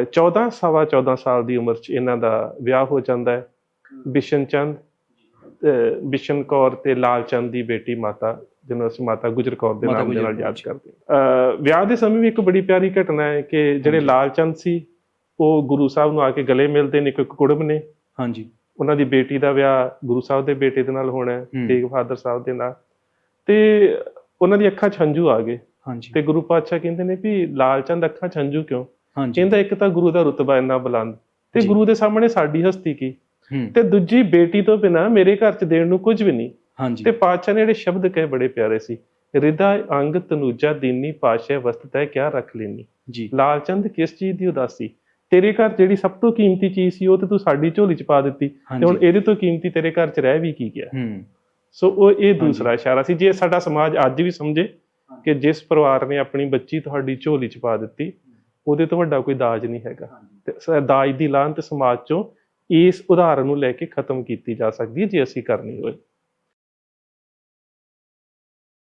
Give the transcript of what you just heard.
ਅਹ 14 ਸਵਾ 14 ਸਾਲ ਦੀ ਉਮਰ 'ਚ ਇਹਨਾਂ ਦਾ ਵਿਆਹ ਹੋ ਜਾਂਦਾ ਹੈ। ਬਿਸ਼ਨ ਚੰਦ ਬਿਸ਼ਨ ਕੌਰ ਤੇ ਲਾਲ ਚੰਦ ਦੀ ਬੇਟੀ ਮਾਤਾ ਜਿਹਨੂੰ ਅਸੀਂ ਮਾਤਾ ਗੁਜਰ ਕੌਰ ਦੇ ਨਾਮ ਦੇ ਨਾਲ ਯਾਦ। ਕਰਦੇ ਹਾਂ। ਵਿਆਹ ਦੇ ਸਮੇਂ ਵੀ ਇੱਕ ਬੜੀ ਪਿਆਰੀ ਘਟਨਾ ਹੈ ਕਿ ਜਿਹੜੇ। ਲਾਲ ਚੰਦ ਸੀ ਉਹ ਗੁਰੂ ਸਾਹਿਬ ਨੂੰ ਆ ਕੇ ਗਲੇ ਮਿਲਦੇ ਨੇ ਇੱਕ ਕੁੜਮ ਨੇ। ਹਾਂਜੀ। ਉਹਨਾਂ ਦੀ ਬੇਟੀ ਦਾ ਵਿਆਹ ਗੁਰੂ ਸਾਹਿਬ ਦੇ ਬੇਟੇ ਦੇ ਨਾਲ ਹੋਣਾ ਹੈ। ਤੇਗ ਬਹਾਦਰ ਸਾਹਿਬ ਦੇ ਨਾਲ। ਤੇ ਉਹਨਾਂ ਦੀ ਅੱਖਾਂ 'ਚ ਹੰਝੂ ਆ ਗਏ। ਹਾਂਜੀ। ਤੇ ਗੁਰੂ ਪਾਤਸ਼ਾਹ ਕਹਿੰਦੇ ਨੇ ਵੀ ਲਾਲ ਚੰਦ ਅੱਖਾਂ 'ਚ ਹੰਝੂ ਕਿਉਂ? ਕਹਿੰਦਾ ਇੱਕ ਤਾਂ ਗੁਰੂ ਦਾ ਰੁਤਬਾ ਇੰਨਾ ਬੁਲੰਦ। ਤੇ। ਗੁਰੂ ਦੇ ਸਾਹਮਣੇ ਸਾਡੀ ਹਸਤੀ ਕੀ? ਤੇ ਦੂਜੀ ਬੇਟੀ ਤੋਂ ਬਿਨਾ ਮੇਰੇ ਘਰ 'ਚ ਦੇਣ ਨੂੰ ਕੁਝ ਵੀ ਨਹੀਂ। ਹਾਂਜੀ। ਤੇ ਪਾਤਸ਼ਾਹ ਨੇ ਜਿਹੜੇ ਸ਼ਬਦ ਕਹੇ ਬੜੇ ਪਿਆਰੇ ਸੀ। ਰਿਦਾ ਅੰਗ ਤਨੂਜਾ ਦੀਨੀ ਪਾਸ਼ਾ ਵਸਤ ਹੈ ਕਿਆ ਰੱਖ ਲੈਣੀ ਜੀ। ਲਾਲ ਚੰਦ ਕਿਸ ਚੀਜ਼ ਦੀ ਉਦਾਸੀ? ਤੇਰੇ ਘਰ ਜਿਹੜੀ ਸਭ ਤੋਂ ਕੀਮਤੀ ਚੀਜ਼ ਸੀ ਉਹ ਤੇ ਤੂੰ ਸਾਡੀ ਝੋਲੀ 'ਚ ਪਾ ਦਿੱਤੀ। ਤੇ ਹੁਣ ਇਹਦੇ ਤੋਂ ਕੀਮਤੀ ਤੇਰੇ ਘਰ 'ਚ ਰਹਿ ਵੀ ਕੀ ਗਿਆ? ਹੂੰ। ਸੋ ਉਹ ਇਹ ਦੂਸਰਾ ਇਸ਼ਾਰਾ ਸੀ। ਜੇ ਸਾਡਾ ਸਮਾਜ ਅੱਜ ਵੀ ਸਮਝੇ ਕਿ ਜਿਸ ਪਰਿਵਾਰ ਨੇ ਆਪਣੀ ਬੱਚੀ ਤੁਹਾਡੀ ਝੋਲੀ 'ਚ ਪਾ ਦਿੱਤੀ ਉਹਦੇ ਤੋਂ ਵੱਡਾ ਕੋਈ ਦਾਜ ਨਹੀਂ ਹੈਗਾ। ਤੇ ਦਾਜ ਦੀ ਲਾਂਤ ਸਮਾਜ 'ਚੋਂ ਇਸ ਉਦਾਹਰਨ ਨੂੰ ਲੈ ਕੇ ਖਤਮ ਕੀਤੀ ਜਾ ਸਕਦੀ ਹੈ ਜੇ ਅਸੀਂ ਕਰਨੀ ਹੋਏ।